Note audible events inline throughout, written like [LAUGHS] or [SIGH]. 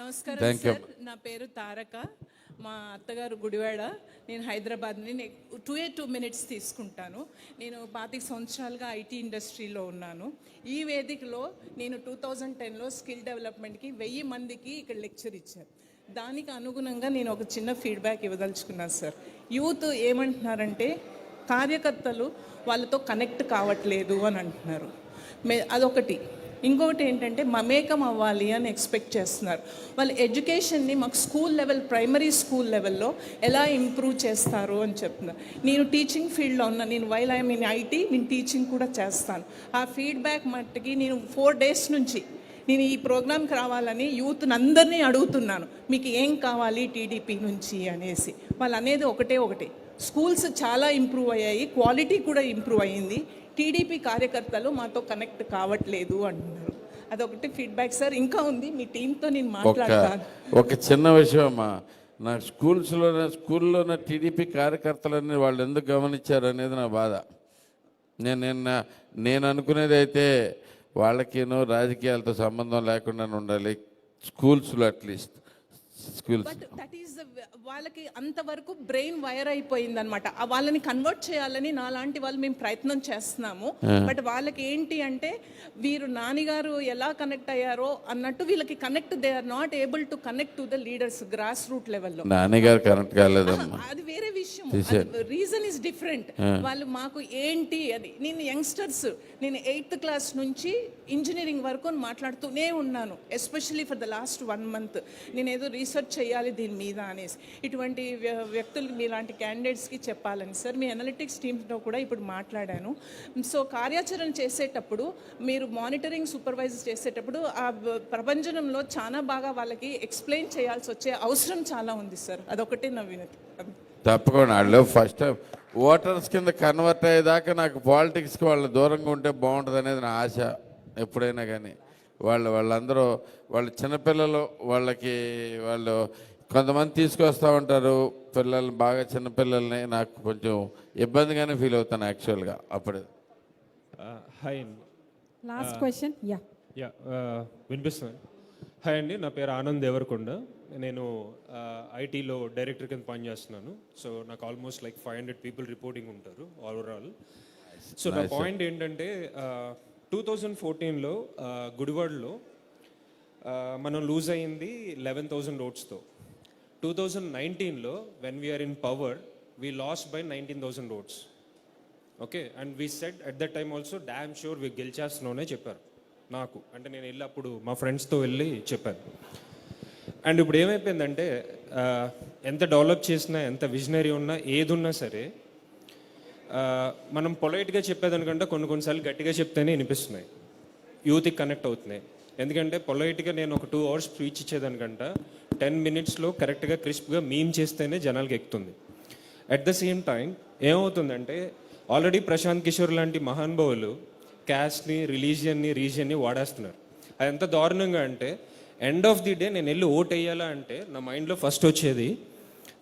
నమస్కారం. సార్. నా పేరు తారక. మా అత్తగారు గుడివాడ. నేను హైదరాబాద్ నేను టూ ఏ టూ మినిట్స్ తీసుకుంటాను. నేను పాతిక సంవత్సరాలుగా ఐటీ ఇండస్ట్రీలో ఉన్నాను. ఈ వేదికలో నేను టూ థౌజండ్ టెన్లో స్కిల్ డెవలప్మెంట్కి వెయ్యి మందికి ఇక్కడ లెక్చర్ ఇచ్చాను దానికి అనుగుణంగా నేను ఒక చిన్న ఫీడ్బ్యాక్ ఇవ్వదలుచుకున్నాను సార్. యూత్ ఏమంటున్నారంటే కార్యకర్తలు వాళ్ళతో కనెక్ట్ కావట్లేదు అని అంటున్నారు. మే అదొకటి. ఇంకొకటి ఏంటంటే మమేకం అవ్వాలి అని ఎక్స్పెక్ట్ చేస్తున్నారు. వాళ్ళు ఎడ్యుకేషన్ని మాకు స్కూల్ లెవెల్ ప్రైమరీ స్కూల్ లెవెల్లో ఎలా ఇంప్రూవ్ చేస్తారు అని చెప్తున్నారు. నేను టీచింగ్ ఫీల్డ్లో ఉన్నా నేను వైల్ ఐ మీన్ ఐటీ నేను టీచింగ్ కూడా చేస్తాను. ఆ ఫీడ్బ్యాక్ మట్టుకి నేను ఫోర్ డేస్ నుంచి నేను ఈ ప్రోగ్రాంకి రావాలని యూత్ని అందరినీ అడుగుతున్నాను. మీకు ఏం కావాలి టీడీపీ నుంచి అనేసి. వాళ్ళు అనేది ఒకటే ఒకటి. స్కూల్స్ చాలా ఇంప్రూవ్ అయ్యాయి క్వాలిటీ కూడా ఇంప్రూవ్ అయ్యింది. టీడీపీ కార్యకర్తలు మాతో కనెక్ట్ కావట్లేదు అంటున్నారు. అదొకటి ఫీడ్బ్యాక్ సార్ ఇంకా ఉంది మీ టీంతో నేను మాట్లాడతాను. ఒక చిన్న విషయం అమ్మా. నా స్కూల్స్లోనే స్కూల్లోనే టీడీపీ కార్యకర్తలని వాళ్ళు ఎందుకు గమనించారు అనేది నా బాధ. నేను నిన్న నేను అనుకునేది అయితే వాళ్ళకేనో రాజకీయాలతో సంబంధం లేకుండా ఉండాలి. స్కూల్స్లో అట్లీస్ట్. బట్ దట్ ఈస్ వాళ్ళకి అంతవరకు బ్రెయిన్ వైర్ అయిపోయింది అనమాట వాళ్ళని కన్వర్ట్ చేయాలని నాలాంటి వాళ్ళు మేము ప్రయత్నం చేస్తున్నాము. బట్ వాళ్ళకి ఏంటి అంటే వీరు నానిగారు ఎలా కనెక్ట్ అయ్యారో అన్నట్టు వీళ్ళకి connect they are not able to connect to the leaders grass root లెవెల్లో నాన్నగారు కరెక్ట్ కాలేదమ్మా. [LAUGHS] అది వేరే విషయం. రీజన్ ఇస్ డిఫరెంట్ వాళ్ళు మాకు ఏంటి అది నేను యంగ్స్టర్స్ నేను ఎయిత్ క్లాస్ నుంచి ఇంజనీరింగ్ వరకు మాట్లాడుతూనే ఉన్నాను especially for the last one month నేను ఏదో రీసెర్చ్ చేయాలి దీని మీద అనేసి. ఇటువంటి వ్య- వ్యక్తులు మీలాంటి క్యాండిడేట్స్కి చెప్పాలని. సార్ మీ అనలిటిక్స్ టీమ్తో కూడా ఇప్పుడు మాట్లాడాను. సో కార్యాచరణ చేసేటప్పుడు మీరు మానిటరింగ్ సూపర్వైజ్ చేసేటప్పుడు ఆ ప్రపంచంలో చాలా బాగా వాళ్ళకి ఎక్స్ప్లెయిన్ చేయాల్సి వచ్చే అవసరం చాలా ఉంది సార్. అదొకటే నా వినతి. తప్పకుండా. వాళ్ళు ఫస్ట్ ఓటర్స్ కింద కన్వర్ట్ అయ్యేదాకా నాకు పాలిటిక్స్కి వాళ్ళు దూరంగా ఉంటే బాగుంటుంది అనేది నా ఆశ ఎప్పుడైనా కానీ వాళ్ళు వాళ్ళందరూ వాళ్ళు చిన్నపిల్లలు వాళ్ళకి వాళ్ళు కొంతమంది తీసుకొస్తూ ఉంటారు. పిల్లలు బాగా చిన్నపిల్లల్ని నాకు కొంచెం ఇబ్బందిగానే ఫీల్ అవుతాను యాక్చువల్గా అప్పుడు. Hi last question yeah yeah వినిపిస్తుంది. హాయ్ అండి నా పేరు ఆనంద్ దేవరకొండ. నేను ఐటీలో డైరెక్టర్ కింద పనిచేస్తున్నాను. సో నాకు almost like five hundred people reporting ఉంటారు ఓవరాల్. సో నా పాయింట్ ఏంటంటే టూ థౌజండ్ ఫోర్టీన్లో గుడివాడలో మనం లూజ్ అయింది లెవెన్ థౌజండ్ ఓట్స్తో టూ థౌజండ్ నైన్టీన్లో when we are in power we lost by nineteen thousand votes okay and we said at the time also damn sure we గెలిచేస్తున్నామనే చెప్పారు. నాకు. అంటే నేను వెళ్ళి అప్పుడు మా ఫ్రెండ్స్తో వెళ్ళి చెప్పాను. అండ్ ఇప్పుడు ఏమైపోయిందంటే ఎంత డెవలప్ చేసినా ఎంత విజనరీ ఉన్నా ఏది ఉన్నా సరే మనం పొలైట్గా చెప్పేదానికంటే కొన్ని కొన్నిసార్లు గట్టిగా చెప్తేనే వినిపిస్తున్నాయి. యూత్కి కనెక్ట్ అవుతున్నాయి. ఎందుకంటే పొలైట్గా నేను ఒక టూ అవర్స్ స్పీచ్ ఇచ్చేదానికంట టెన్ మినిట్స్లో కరెక్ట్గా క్రిస్ప్గా మీమ్ చేస్తేనే జనాలకి ఎక్కుతుంది. అట్ ద సేమ్ టైం ఏమవుతుందంటే ఆల్రెడీ ప్రశాంత్ కిషోర్ లాంటి మహానుభావులు క్యాస్ట్ని రిలీజియన్ని రీజియన్ని వాడేస్తున్నారు. అది ఎంత దారుణంగా అంటే ఎండ్ ఆఫ్ ది డే నేను వెళ్ళి ఓట్ వేయాలా అంటే నా మైండ్లో ఫస్ట్ వచ్చేది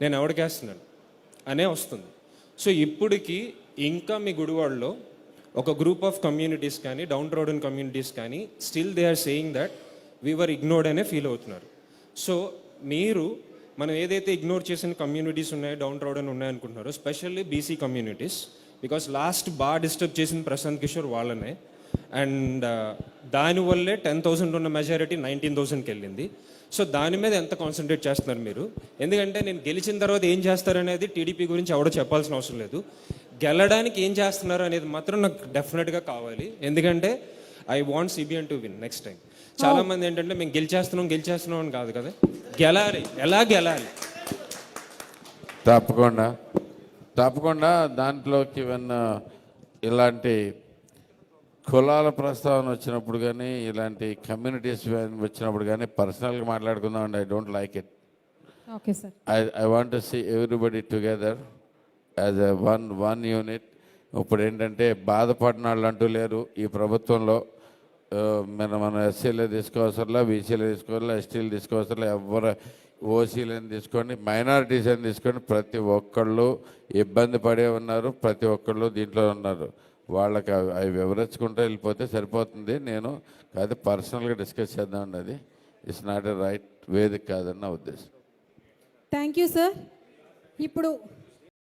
నేను ఎవరికేస్తున్నాను అనే వస్తుంది. సో ఇప్పటికి ఇంకా మీ గుడివాడలో ఒక గ్రూప్ ఆఫ్ కమ్యూనిటీస్ కానీ డౌన్ రోడన్ కమ్యూనిటీస్ కానీ still they are saying that we are ignored అనే ఫీల్ అవుతున్నారు. సో మీరు మనం ఏదైతే ఇగ్నోర్ చేసిన కమ్యూనిటీస్ ఉన్నాయో downtrodden ఉన్నాయనుకుంటున్నారో especially BC communities because last బాగా డిస్టర్బ్ చేసిన ప్రశాంత్ కిషోర్ వాళ్ళనే అండ్ దానివల్లే టెన్ థౌసండ్ ఉన్న మెజారిటీ నైన్టీన్ థౌసండ్కి వెళ్ళింది. సో దాని మీద ఎంత కాన్సన్ట్రేట్ చేస్తున్నారు మీరు? ఎందుకంటే నేను గెలిచిన తర్వాత ఏం చేస్తారనేది టీడీపీ గురించి ఎవడో చెప్పాల్సిన అవసరం లేదు. గెలడానికి ఏం చేస్తున్నారు అనేది మాత్రం నాకు డెఫినెట్గా కావాలి. ఎందుకంటే I want CBN to win next time చాలా మంది ఏంటంటే మేము గెలిచేస్తున్నాం గెలిచేస్తున్నాం అని కాదు కదా. గెలాలి. ఎలా గెలాలి? తప్పకుండా. తప్పకుండా దాంట్లోకి వన్న ఇలాంటి కులాల ప్రస్తావన వచ్చినప్పుడు కానీ ఇలాంటి కమ్యూనిటీస్ వచ్చినప్పుడు కానీ పర్సనల్గా మాట్లాడుకుందాం అండి I don't like it. Okay sir. I I want to see everybody together as a one one unit. ఇప్పుడు ఏంటంటే బాధపడిన వాళ్ళు అంటూ లేరు. ఈ ప్రభుత్వంలో మన మన ఎస్సీలే తీసుకోవసరలా బీసీలే తీసుకోవాలా ఎస్టీలు తీసుకోవసరలా ఎవరు ఓసీలను తీసుకోండి మైనారిటీస్ అని తీసుకోండి. ప్రతి ఒక్కళ్ళు ఇబ్బంది పడే ఉన్నారు. ప్రతి ఒక్కళ్ళు దీంట్లో ఉన్నారు. వాళ్ళకి అవి వివరించుకుంటూ వెళ్ళిపోతే సరిపోతుంది. నేను కాదు పర్సనల్గా డిస్కస్ చేద్దామండి అది. ఇట్స్ నాట్ ఎ రైట్ వేదిక కాదని నా ఉద్దేశం. థ్యాంక్ యూ సార్ ఇప్పుడు